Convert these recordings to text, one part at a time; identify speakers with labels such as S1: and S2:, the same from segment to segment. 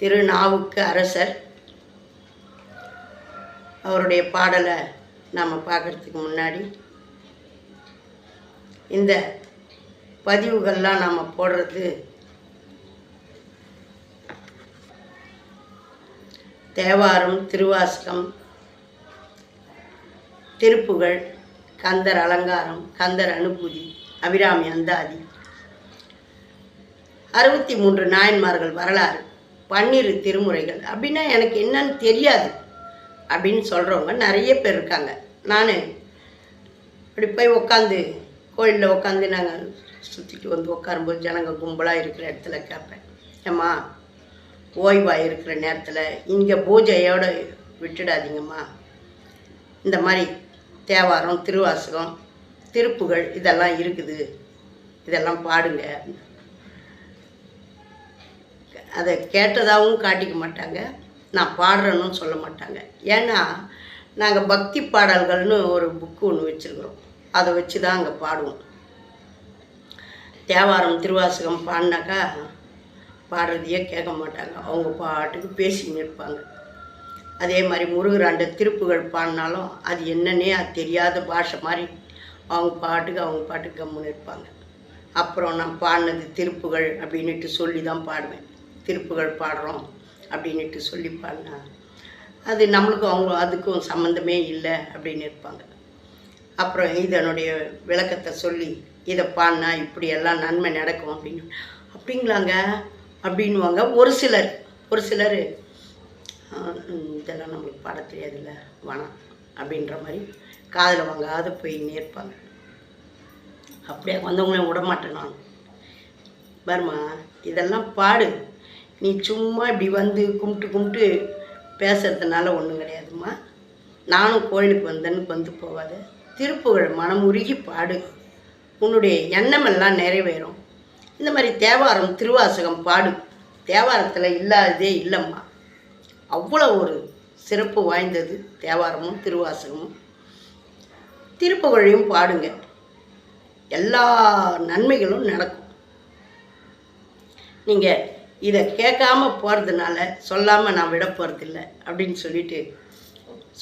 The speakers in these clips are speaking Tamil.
S1: திருநாவுக்கு அரசர். அவருடைய பாடலை நாம் பார்க்குறதுக்கு முன்னாடி இந்த பதிவுகள்லாம் நாம் போடுறது தேவாரம் திருவாசகம் திருப்புகழ் கந்தர் அலங்காரம் கந்தர் அனுபூதி அபிராமி அந்தாதி. அறுபத்தி மூன்று நாயன்மார்கள் வரலாறு. பன்னிரு திருமுறைகள். அப்படின்னா எனக்கு என்னன்னு தெரியாது. அப்படின்னு சொல்கிறவங்க நிறைய பேர் இருக்காங்க. நான் இப்படி போய் உட்காந்து கோயிலில் உட்காந்து நாங்கள் சுற்றிட்டு வந்து உட்காரும்போது ஜனங்க கும்பலாக இருக்கிற இடத்துல கேட்பேன் ஏம்மா ஓய்வாக இருக்கிற நேரத்தில் இங்கே பூஜையோடு விட்டுடாதீங்கம்மா. இந்த மாதிரி தேவாரம் திருவாசகம் திருப்புகள் இதெல்லாம் இருக்குது. இதெல்லாம் பாடுங்க. அதை கேட்டதாகவும் காட்டிக்க மாட்டாங்க. நான் பாடுறேன்னு சொல்ல மாட்டாங்க. ஏன்னா நாங்கள் பக்தி பாடல்கள்னு ஒரு புக்கு ஒன்று வச்சுருக்குறோம். அதை வச்சு தான் அங்கே பாடுவோம். தேவாரம் திருவாசகம் பாடினாக்கா பாடுறதையே கேட்க மாட்டாங்க. அவங்க பாட்டுக்கு பேசின்னு இருப்பாங்க. அதே மாதிரி முருகராண்ட திருப்புகள் பாடினாலும் அது என்னன்னே அது தெரியாத பாஷை மாதிரி அவங்க பாட்டுக்கு அவங்க பாட்டுக்கு கம்முன்னு இருப்பாங்க. அப்புறம் நான் பாடினது திருப்புகள் அப்படின்ட்டு சொல்லி தான் பாடுவேன். திருப்புகள் பாடுறோம் அப்படின்னுட்டு சொல்லி பாடினா அது நம்மளுக்கும் அவங்க அதுக்கும் சம்மந்தமே இல்லை அப்படின்னு இருப்பாங்க. அப்புறம் இதனுடைய விளக்கத்தை சொல்லி இதை பாடினா இப்படி எல்லாம் நன்மை நடக்கும் அப்படின்னு. அப்படிங்களாங்க? அப்படின்வாங்க ஒரு சிலர் ஒரு சிலர் இதெல்லாம் நம்மளுக்கு பாட தெரியாதுல்ல வேணாம் அப்படின்ற மாதிரி காதில் வாங்காத போய் நேர்ப்பாங்க அப்படியே வந்தவங்களையும் விட மாட்டேன் நான். பாருமா இதெல்லாம் பாடு. நீ சும்மா இப்படி வந்து கும்பிட்டு கும்பிட்டு பேசுறதுனால ஒன்றும் கிடையாதும்மா. நானும் கோயிலுக்கு வந்தேன்னு வந்து போகாத. திருப்புகழ் மனம் உருகி பாடு. உன்னுடைய எண்ணமெல்லாம் நிறைவேறும். இந்த மாதிரி தேவாரம் திருவாசகம் பாடு. தேவாரத்தில் இல்லாததே இல்லைம்மா. அவ்வளோ ஒரு சிறப்பு வாய்ந்தது தேவாரமும் திருவாசகமும். திருப்புகழையும் பாடுங்க. எல்லா நன்மைகளும் நடக்கும். நீங்கள் இதை கேட்காம போகிறதுனால சொல்லாமல் நான் விட போகிறதில்ல அப்படின்னு சொல்லிட்டு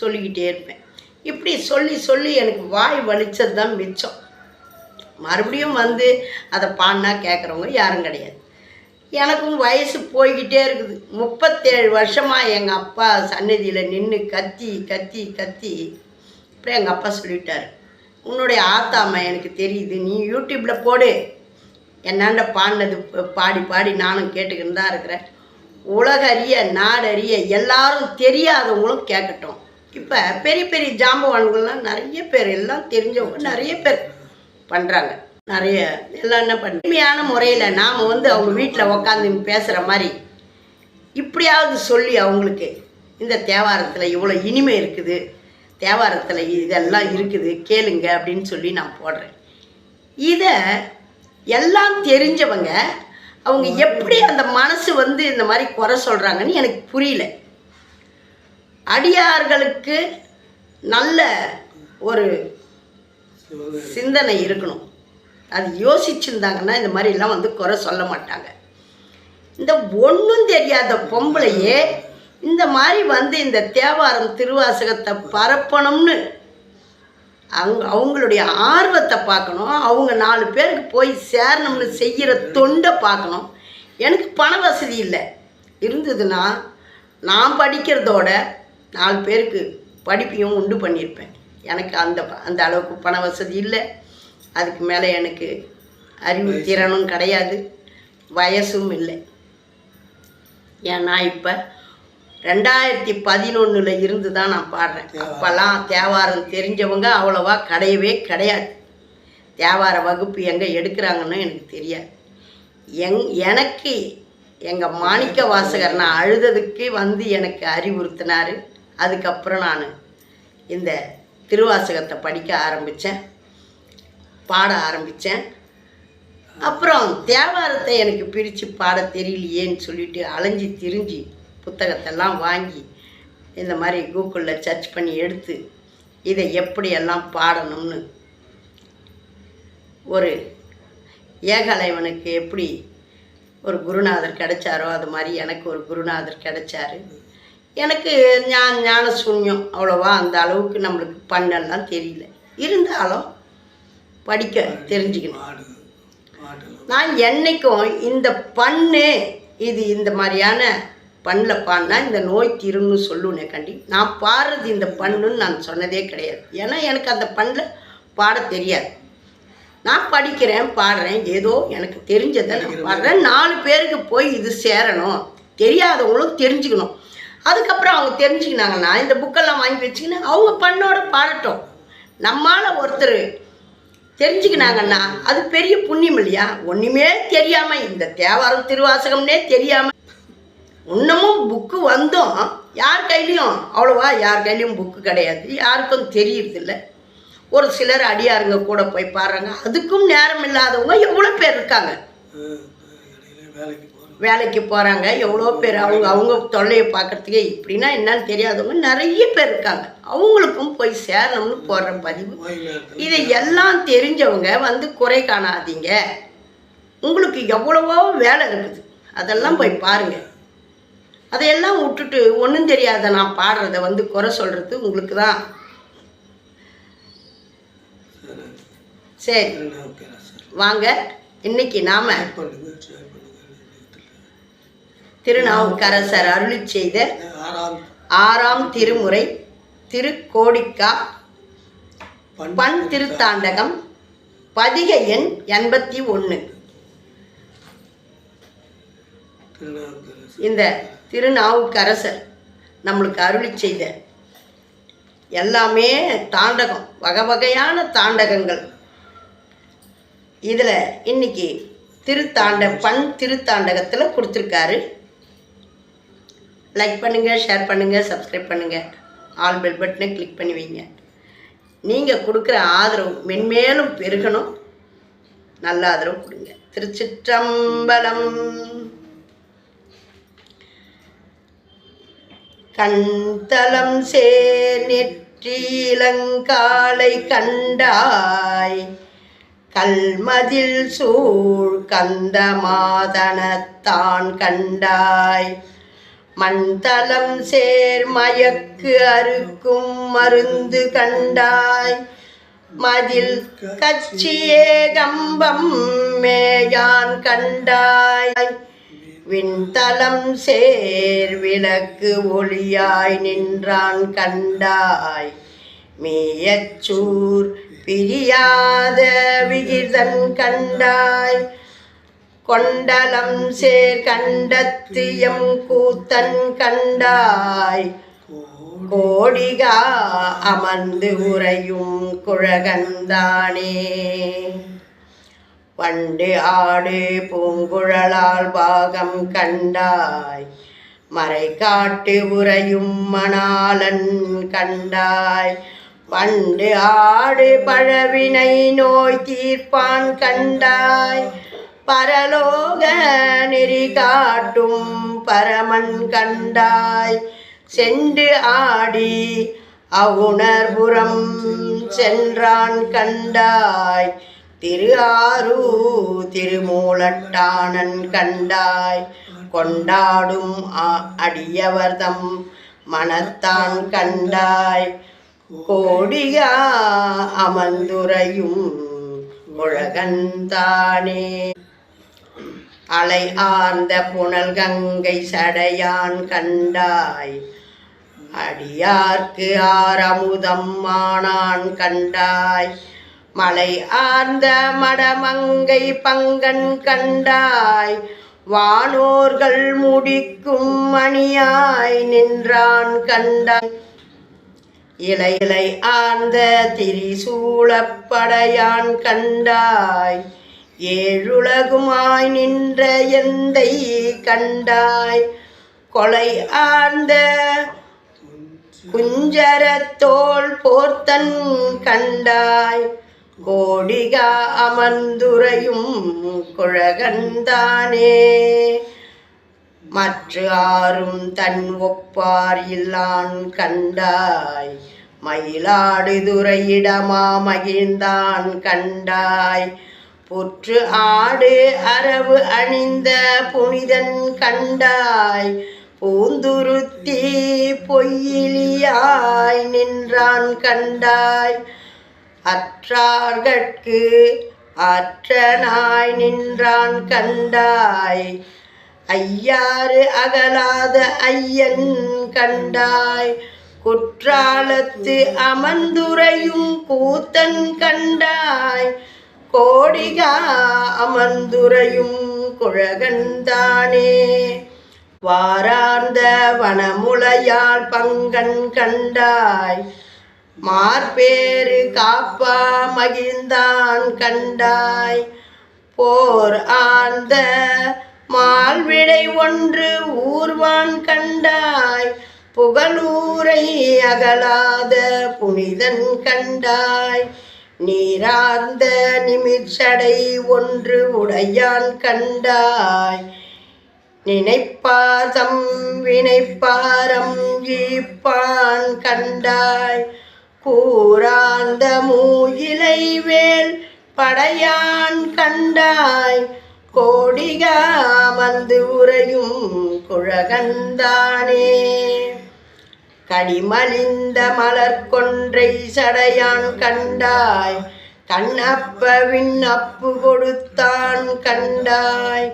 S1: சொல்லிக்கிட்டே இருப்பேன். இப்படி சொல்லி சொல்லி எனக்கு வாய் வலிச்சது தான் மிச்சம். மறுபடியும் வந்து அதை பாடினா கேட்குறவங்க யாரும் கிடையாது. எனக்கும் வயசு போய்கிட்டே இருக்குது. முப்பத்தேழு வருஷமாக எங்கள் அப்பா சன்னதியில் நின்று கத்தி கத்தி கத்தி. அப்புறம் எங்கள் அப்பா சொல்லிட்டார் உன்னுடைய ஆத்தாம்மா எனக்கு தெரியுது. நீ யூடியூப்பில் போடு. என்னாண்ட பாடினது பாடி பாடி நானும் கேட்டுக்கிட்டு தான் இருக்கிறேன். உலகறிய நாடறிய எல்லாரும் தெரியாதவங்களும் கேட்கட்டும். இப்போ பெரிய பெரிய ஜாம்பவான்கள்லாம் நிறைய பேர் எல்லாம் தெரிஞ்சவங்க நிறைய பேர் பண்ணுறாங்க நிறைய எல்லாம் என்ன பண்ண எளிமையான முறையில் நாம் வந்து அவங்க வீட்டில் உக்காந்து பேசுகிற மாதிரி இப்படியாவது சொல்லி அவங்களுக்கு இந்த தேவாரத்தில் இவ்வளோ இனிமை இருக்குது தேவாரத்தில் இதெல்லாம் இருக்குது கேளுங்க அப்படின்னு சொல்லி நான் போடுறேன். இதை எல்லாம் தெரிஞ்சவங்க அவங்க எப்படி அந்த மனசு வந்து இந்த மாதிரி குறை சொல்கிறாங்கன்னு எனக்கு புரியல. அடியார்களுக்கு நல்ல ஒரு சிந்தனை இருக்கணும். அது யோசிச்சிருந்தாங்கன்னா இந்த மாதிரிலாம் வந்து குறை சொல்ல மாட்டாங்க. இந்த ஒன்றும் தெரியாத பொம்பளையே இந்த மாதிரி வந்து இந்த தேவாரம் திருவாசகத்தை பரப்பணும்னு அவங்க அவங்களுடைய ஆர்வத்தை பார்க்கணும். அவங்க நாலு பேருக்கு போய் சேரணும்னு செய்கிற தொண்டை பார்க்கணும். எனக்கு பண வசதி இல்லை. இருந்ததுன்னா நான் படிக்கிறதோட நாலு பேருக்கு படிப்பையும் உண்டு பண்ணியிருப்பேன். எனக்கு அந்த அந்த அளவுக்கு பண வசதி இல்லை. அதுக்கு மேலே எனக்கு அறிவு திறனும் கிடையாது. வயசும் இல்லை. ஏன்னா இப்போ ரெண்டாயிரத்தி பதினொன்றில் இருந்து தான் நான் பாடுறேன். அப்போல்லாம் தேவாரம் தெரிஞ்சவங்க அவ்வளோவா கிடையவே கிடையாது. தேவார வகுப்பு எங்கே எடுக்கிறாங்கன்னு எனக்கு தெரியாது. எங் எனக்கு எங்கள் மாணிக்க வாசகர் நான் அழுததுக்கு வந்து எனக்கு அறிவுறுத்தினார். அதுக்கப்புறம் நான் இந்த திருவாசகத்தை படிக்க ஆரம்பித்தேன் பாட ஆரம்பித்தேன் அப்புறம் தேவாரத்தை எனக்கு பிரித்து பாட தெரியலையேன்னு சொல்லிட்டு அலைஞ்சி திரிஞ்சு புத்தகத்தெல்லாம் வாங்கி இந்த மாதிரி கூகுளில் சர்ச் பண்ணி எடுத்து இதை எப்படியெல்லாம் பாடணும்னு ஒரு ஏகலைவனுக்கு எப்படி ஒரு குருநாதர் கிடைச்சாரோ அது மாதிரி எனக்கு ஒரு குருநாதர் கிடைச்சாரு. எனக்கு ஞான ஞான சூன்யம் அவ்வளோவா அந்த அளவுக்கு நம்மளுக்கு பண்ணலாம் தெரியல. இருந்தாலும் படிக்க தெரிஞ்சுக்கணும். நான் என்னைக்கும் இந்த பண்ணு இது இந்த மாதிரியான பண்ணில் பாடினா இந்த நோய் தீரும்னு சொல்லுவேனே கண்டி. நான் பாடுறது இந்த பண்ணுன்னு நான் சொன்னதே கிடையாது. ஏன்னா எனக்கு அந்த பண்ணில் பாட தெரியாது. நான் படிக்கிறேன் பாடுறேன் ஏதோ எனக்கு தெரிஞ்சதை நான் பாடுறேன். நாலு பேருக்கு போய் இது சேரணும். தெரியாதவங்களும் தெரிஞ்சுக்கணும். அதுக்கப்புறம் அவங்க தெரிஞ்சுக்கினாங்கன்னா இந்த புக்கெல்லாம் வாங்கி வச்சுக்கின்னு அவங்க பண்ணோட பாடட்டும். நம்மால் ஒருத்தர் தெரிஞ்சுக்கினாங்கன்னா அது பெரிய புண்ணியம் இல்லையா? ஒன்றுமே தெரியாமல் இந்த தேவாரம் திருவாசகம்னே தெரியாமல் இன்னமும் புக்கு வந்தும். யார் கையிலையும்? அவ்வளோவா யார் கையிலையும் புக்கு கிடையாது. யாருக்கும் தெரியறதில்ல. ஒரு சிலர் அடியாருங்க கூட போய் பாடுறாங்க அதுக்கும் நேரம் இல்லாதவங்க எவ்வளோ பேர் இருக்காங்க.
S2: வேலைக்கு
S1: போகிறாங்க எவ்வளோ பேர் அவங்க அவங்க தொல்லையை பார்க்கறதுக்கே இப்படின்னா என்னன்னு தெரியாதவங்க நிறைய பேர் இருக்காங்க. அவங்களுக்கும் போய் சேரணும்னு போடுற பதிவு. இதை எல்லாம் தெரிஞ்சவங்க வந்து குறை காணாதீங்க. உங்களுக்கு எவ்வளவோ வேலை இருக்குது. அதெல்லாம் போய் பாருங்கள் அதையெல்லாம் விட்டுட்டு ஒன்றும் தெரியாத நான் பாடுறத வந்து குறை சொல்கிறது உங்களுக்கு தான்
S2: சரி.
S1: வாங்க. இன்னைக்கு நாம திருநாவுக்கரசர் அருளி செய்த
S2: ஆறாம்
S1: திருமுறை திருக்கோடிக்கா
S2: பண்
S1: திருத்தாண்டகம் பதிக எண் எண்பத்தி ஒன்று இந்த திருநாவுக்கரசர் நம்மளுக்கு அருளி செய்த எல்லாமே தாண்டகம் வகை வகையான தாண்டகங்கள். இதில் இன்னைக்கு திருத்தாண்ட பண் திருத்தாண்டகத்தில் கொடுத்துருக்காரு. லைக் பண்ணுங்கள் ஷேர் பண்ணுங்கள் சப்ஸ்கிரைப் பண்ணுங்கள் ஆல் பெல் பட்டனை கிளிக் பண்ணி வைங்க. நீங்கள் கொடுக்குற ஆதரவு மென்மேலும் பெருகணும். நல்ல ஆதரவு கொடுங்க. திருச்சிற்றம்பலம். கண்தலம் சேர் நெற்றிலங்காலை கண்டாய். கல்மதில் சூழ் கந்த மாதனத்தான் கண்டாய். மண்தலம் சேர் மயக்கு அறுக்கும் மருந்து கண்டாய். மதில் கச்சியே கம்பம் மேயான் கண்டாய். விண்தலம் சேர் விளக்கு ஒளியாய் நின்றான் கண்டாய். மேயச்சூர் பிரியாத விகிதன் கண்டாய். கொண்டலம் சேர் கண்டத்தியம் கூத்தன் கண்டாய். கோடிகா அமர்ந்து உறையும் குழகந்தானே வண்டு ஆடு பூங்குழலால் பாகம் கண்டாய். மறை காட்டு உறையும் மணாளன் கண்டாய். வண்டு ஆடு பழவினை நோய் தீர்ப்பான் கண்டாய். பரலோக நெறி காட்டும் பரமன் கண்டாய். சென்று ஆடி அவுணர்புறம் சென்றான் கண்டாய். திரு ஆரூ திருமூலட்டானன் கண்டாய். கொண்டாடும் அடியவர்தம் மனத்தான் கண்டாய். கோடியா அமர்ந்துரையும் உலகந்தானே. அலை ஆர்ந்த புனல் கங்கை சடையான் கண்டாய். அடியார்க்கு ஆரமுதம் மானான் கண்டாய். மலை ஆர்ந்த மடமங்கை பங்கன் கண்டாய். வானோர்கள் முடிக்கும் மணியாய் நின்றான் கண்டாய். இலை இலை ஆர்ந்த திரிசூலப்படையான் கண்டாய். ஏழுலகுமாய் நின்ற எந்தை கண்டாய். கொலை ஆர்ந்த குஞ்சரத்தோல் போர்த்தன் கண்டாய். கோடிகா அமர்ந்துரையும் குழகந்தானே மற்ற ஆறும் தன் ஒப்பார் இல்லான் கண்டாய். மயிலாடுதுறையிடமா மகிழ்ந்தான் கண்டாய். புற்று ஆடு அரவு அணிந்த புனிதன் கண்டாய். பூந்துருத்தி பொய்யிலியாய் நின்றான் கண்டாய். அற்றார்கட்கு அற்றனாய் நின்றான் கண்டாய். ஐயாறு அகலாத ஐயன் கண்டாய். குற்றாலத்து அமர்ந்துரையும் கூத்தன் கண்டாய். கோடிகா அமர்ந்துரையும் குழகந்தானே வாரார்ந்த வனமுலையாள் பங்கன் கண்டாய். மார்பேறு காப்பா மகிழ்ந்தான் கண்டாய். போர் ஆர்ந்த மால்விடை ஒன்று ஊர்வான் கண்டாய். புகழூரை அகலாத புனிதன் கண்டாய். நீரார்ந்த நிமிர்ச்சடை ஒன்று உடையான் கண்டாய். நினைப்பாதம் வினைப்பாரம் ஈப்பான் கண்டாய். கூறாந்த மூயிலை வேல் படையான் கண்டாய் கோடிகாமந்து உறையும் குழகந்தானே. கடிமலிந்த மலர் கொன்றை சடையான் கண்டாய் கண்ணப்ப விண்ணப்பு கொடுத்தான் கண்டாய்.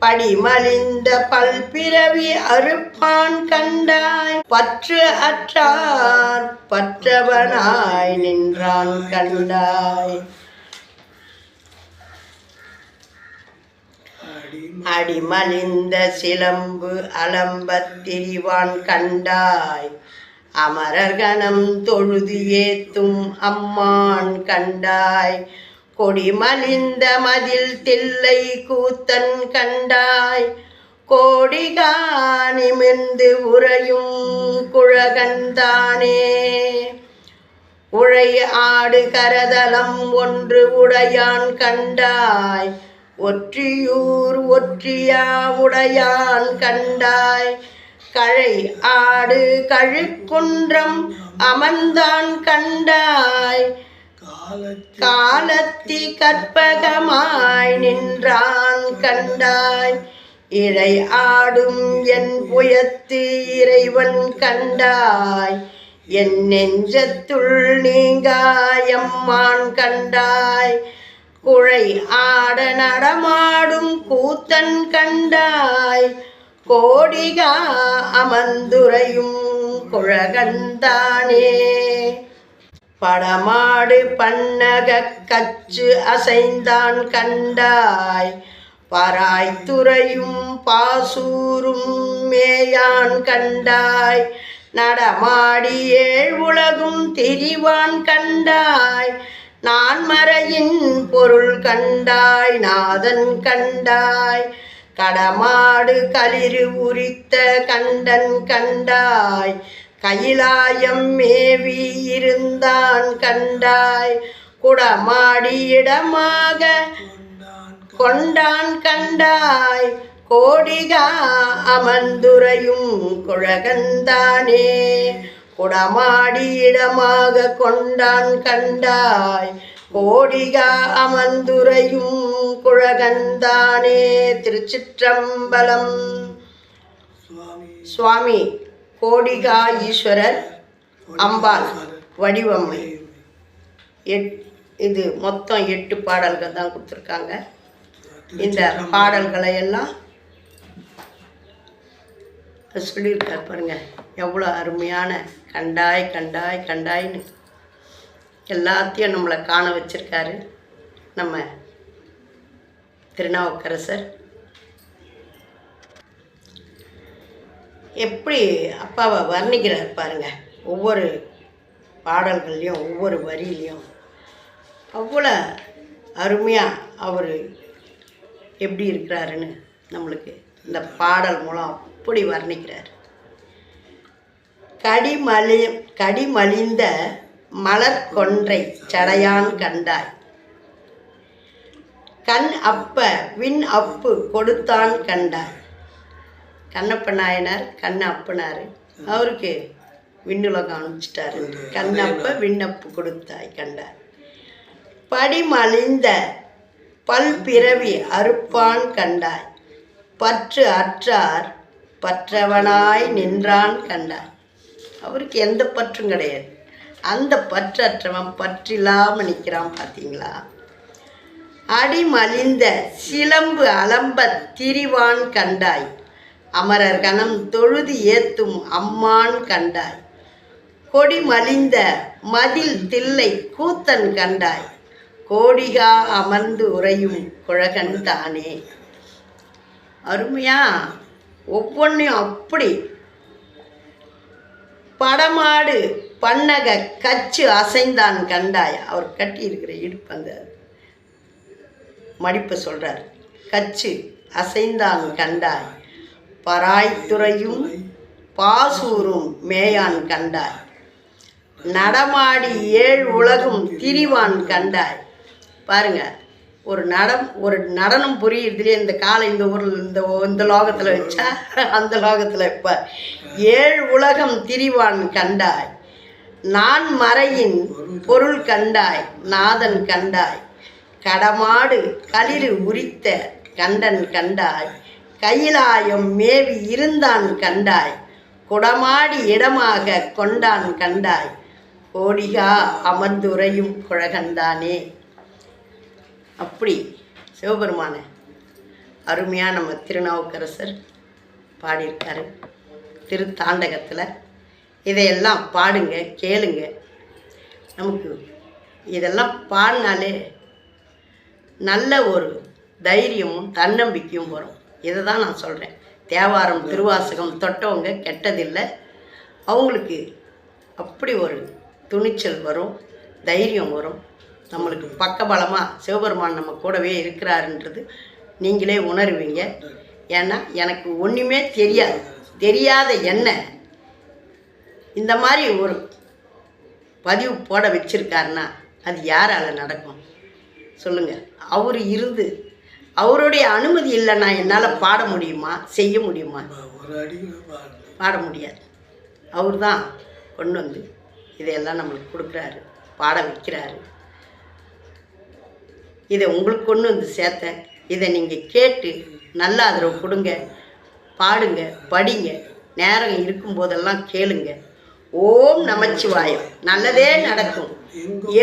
S1: படிமலிந்த பல்பிறவி அறுப்பான் கண்டாய். பற்று அற்றார் பற்றவனாய் நின்றான் கண்டாய். அடிமலிந்த சிலம்பு அலம்பத் திரிவான் கண்டாய். அமரர்கணம் தொழுது ஏத்தும் அம்மான் கண்டாய். கொடிமலிந்த மதில் தில்லை கூத்தன் கண்டாய். கோடிகா நிமிர்ந்து உறையும் குழகன்தானே உழை ஆடு கரதலம் ஒன்று உடையான் கண்டாய். ஒற்றியூர் ஒற்றியா உடையான் கண்டாய். கழை ஆடு கழுக்குன்றம் அமர்ந்தான் கண்டாய். காலத்தி கற்பகமாய் நின்றான் கண்டாய். இறை ஆடும் என் புயத்து இறைவன் கண்டாய். என் நெஞ்சத்துள் நீங்காயம்மான் கண்டாய். குழை ஆட நடமாடும் கூத்தன் கண்டாய். கோடிகா அமந்துரையும் குழகந்தானே படமாடு பன்னக கச்சு அசைந்தான் கண்டாய். பராய்த்துறையும் பாசூரும் மேயான் கண்டாய். நடமாடி ஏழ் உலகும் திரிவான் கண்டாய். நான் மறையின் பொருள் கண்டாய் நாதன் கண்டாய். கடமாடு களிறு உரித்த கண்டன் கண்டாய். கைலாயம் மேவி இருந்தான் கண்டாய். குடமாடி இடமாக
S2: கொண்டான்
S1: கண்டாய். கோடிகா அமர்ந்துரையும் குழகந்தானே. குடமாடி இடமாக கொண்டான் கண்டாய். கோடிகா அமர்ந்துரையும் குழகந்தானே. திருச்சிற்றம்பலம்.
S2: சுவாமி.
S1: கோடிகா ஈஸ்வரர் அம்பாள் வடிவம்மை. எட் இது மொத்தம் எட்டு பாடல்கள் தான் கொடுத்துருக்காங்க. இந்த பாடல்களை எல்லாம் சொல்லியிருக்கார் பாருங்க. எவ்வளோ அருமையான கண்டாய் கண்டாய் கண்டாய்னு. எல்லாத்தையும் நம்மளை காண வச்சிருக்காரு நம்ம திருநாவுக்கரசர். எப்படி அப்பாவை வர்ணிக்கிறார் பாருங்க. ஒவ்வொரு பாடல்கள்லையும் ஒவ்வொரு வரியிலையும். அவ்வளோ அருமையாக அவர் எப்படி இருக்கிறாருன்னு நம்மளுக்கு இந்த பாடல் மூலம் அப்படி வர்ணிக்கிறார். கடிமலி கடிமலிந்த மலர் கொன்றை சடையான் கண்டாய். கண் அப்ப விண் அப்பு கொடுத்தான் கண்டாய். கண்ணப்ப நாயனார் கண் அப்புனாரு அவருக்கு விண்ணுலகம் அனுப்பிச்சிட்டாரு. கண்ணப்ப விண்ணப்பு கொடுத்தாய் கண்டார். படிமலிந்த பல்பிறவி அறுப்பான் கண்டாய். பற்று அற்றார் பற்றவனாய் நின்றான் கண்டாய். அவருக்கு எந்த பற்றும் கிடையாது. அந்த பற்றற்றவன் பற்றில்லாமல் நிற்கிறான் பார்த்தீங்களா அடிமலிந்த சிலம்பு அலம்ப திரிவான் கண்டாய். அமரர் கணம் தொழுது ஏத்தும் அம்மான் கண்டாய். கொடி மலிந்த மதில் தில்லை கூத்தன் கண்டாய். கோடிகா அமர்ந்து உறையும் குழகன் தானே. அருமையா? ஒவ்வொன்றையும் அப்படி படமாடு பன்னக கச்சு அசைந்தான் கண்டாய். அவர் கட்டியிருக்கிற இடுப்பு அந்த மடிப்பை சொல்கிறார் கச்சு அசைந்தான் கண்டாய். பராய்த்துறையும் பாசூரும் மேயான் கண்டாய். நடமாடி ஏழ் உலகும் திரிவான் கண்டாய். பாருங்க ஒரு நடம் ஒரு நடனம் புரியுறதுலே இந்த காலை இந்த ஊரில் இந்த இந்த லோகத்தில் வச்சா அந்த லோகத்தில் இப்போ ஏழ் உலகம் திரிவான் கண்டாய். நான் மறையின் பொருள் கண்டாய் நாதன் கண்டாய். கடமாடு களிறு உரித்த கண்டன் கண்டாய். கையிலாயும் மேவி இருந்தான் கண்டாய். குடமாடி இடமாக கொண்டான் கண்டாய். கோடிகா அமர்ந்துரையும் குழகந்தானே. அப்படி சிவபெருமான அருமையாக நம்ம திருநாவுக்கரசர் பாடியிருக்காரு. திருத்தாண்டகத்தில். இதையெல்லாம் பாடுங்க கேளுங்க. நமக்கு இதெல்லாம் பாடினாலே நல்ல ஒரு தைரியமும் தன்னம்பிக்கையும் வரும். இதை தான் நான் சொல்கிறேன் தேவாரம் திருவாசகம் தொட்டவங்க கெட்டதில்லை. அவங்களுக்கு அப்படி ஒரு துணிச்சல் வரும் தைரியம் வரும். நம்மளுக்கு பக்கபலமாக சிவபெருமான் நம்ம கூடவே இருக்கிறாருன்றது நீங்களே உணருவீங்க. ஏன்னா எனக்கு ஒன்றுமே தெரியாது. தெரியாத என்ன? இந்த மாதிரி ஒரு பதிவு போட வச்சிருக்காருன்னா அது யாரால் நடக்கும்? சொல்லுங்கள் அவர் இருந்து அவருடைய அனுமதி இல்லைன்னா என்னால் பாட முடியுமா? செய்ய முடியுமா?
S2: பாடு
S1: பாட முடியாது. அவர் தான் கொண்டு வந்து இதையெல்லாம் நம்மளுக்கு கொடுக்குறாரு பாட வைக்கிறாரு. இதை உங்களுக்கு கொண்டு வந்து சேர்த்தேன். இதை நீங்கள் கேட்டு நல்ல ஆதரவு கொடுங்க பாடுங்க படிங்க நேரம் இருக்கும்போதெல்லாம் கேளுங்க. ஓம் நமச்சிவாயம். நல்லதே நடக்கும்.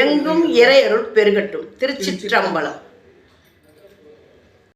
S1: எங்கும் இறையருள் பெருகட்டும். திருச்சிற்றம்பலம்.